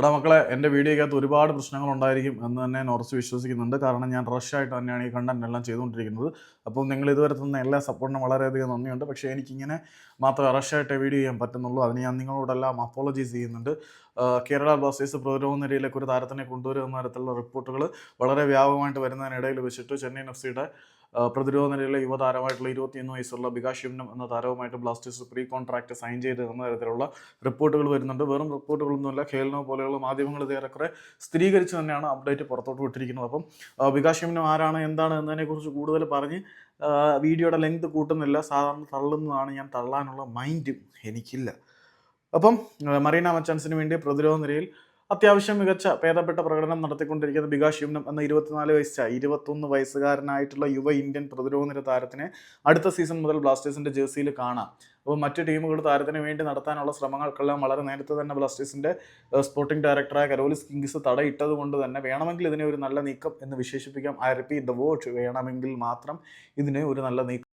എടാ മക്കളെ എന്റെ വീഡിയോയ്ക്കകത്ത് ഒരുപാട് പ്രശ്നങ്ങൾ ഉണ്ടായിരിക്കും എന്ന് തന്നെ ഞാൻ ഉറച്ച് വിശ്വസിക്കുന്നുണ്ട്. കാരണം ഞാൻ റഷായിട്ട് തന്നെയാണ് ഈ കണ്ടന്റ് എല്ലാം ചെയ്തുകൊണ്ടിരിക്കുന്നത്. അപ്പോൾ നിങ്ങൾ ഇതുവരെ തന്ന എല്ലാ സപ്പോർട്ടിനും വളരെയധികം നന്ദിയുണ്ട്. പക്ഷേ എനിക്കിങ്ങനെ മാത്രമേ റഷായിട്ട് വീഡിയോ ചെയ്യാൻ പറ്റുന്നുള്ളൂ. അതിന് ഞാൻ നിങ്ങളോടെല്ലാം അപ്പോളജീസ് ചെയ്യുന്നുണ്ട്. കേരള ബ്ലാസ്റ്റേഴ്സ് പ്രതിരോധ നിരയിലേക്ക് ഒരു താരത്തിനെ കൊണ്ടുവരുന്ന തരത്തിലുള്ള റിപ്പോർട്ടുകൾ വളരെ വ്യാപകമായിട്ട് വരുന്നതിനിടയിൽ വെച്ചിട്ട് ചെന്നൈയിൻ എഫ് സിയുടെ പ്രതിരോധ നിരയിലെ യുവതാരമായിട്ടുള്ള ഇരുപത്തിയൊന്ന് വയസ്സുള്ള ബികാശിവനം എന്ന താരവുമായിട്ട് ബ്ലാസ്റ്റേഴ്സ് പ്രീ കോൺട്രാക്ട് സൈൻ ചെയ്ത് എന്ന തരത്തിലുള്ള റിപ്പോർട്ടുകൾ വരുന്നുണ്ട്. വെറും റിപ്പോർട്ടുകളൊന്നുമല്ല ഖേലിനോ പോലെയുള്ള മാധ്യമങ്ങൾ ഇത് ഏറെക്കുറെ സ്ഥിരീകരിച്ച് തന്നെയാണ് അപ്ഡേറ്റ് പുറത്തോട്ട് വിട്ടിരിക്കുന്നത്. അപ്പം ബികാശിവനം ആരാണ് എന്താണ് എന്നതിനെക്കുറിച്ച് കൂടുതൽ പറഞ്ഞ് വീഡിയോയുടെ ലെങ്ത് കൂട്ടുന്നില്ല. സാധാരണ തള്ളുന്നതാണ് ഞാൻ തള്ളാനുള്ള മൈൻഡും എനിക്കില്ല. അപ്പം മറീന മച്ചാൻസിന് വേണ്ടി പ്രതിരോധ നിരയിൽ അത്യാവശ്യം മികച്ച ഭേദപ്പെട്ട പ്രകടനം നടത്തിക്കൊണ്ടിരിക്കുന്ന ബികാഷ് യുമ്നം എന്ന ഇരുപത്തിനാല് വയസ്സ ഇരുപത്തൊന്ന് വയസ്സുകാരനായിട്ടുള്ള യുവ ഇന്ത്യൻ പ്രതിരോധ നിര താരത്തിനെ അടുത്ത സീസൺ മുതൽ ബ്ലാസ്റ്റേഴ്സിന്റെ ജേഴ്സിയിൽ കാണാം. അപ്പോൾ മറ്റു ടീമുകൾ താരത്തിന് വേണ്ടി നടത്താനുള്ള ശ്രമങ്ങൾക്കെല്ലാം വളരെ നേരത്തെ തന്നെ ബ്ലാസ്റ്റേഴ്സിന്റെ സ്പോർട്ടിംഗ് ഡയറക്ടറായ കരോലിസ് കിങ്സ് തടയിട്ടത് കൊണ്ട് തന്നെ വേണമെങ്കിൽ ഇതിനെ ഒരു നല്ല നീക്കം എന്ന് വിശേഷിപ്പിക്കാം. ഐ റിപ്പീറ്റ് ദ വേണമെങ്കിൽ മാത്രം ഇതിനെ ഒരു നല്ല നീക്കം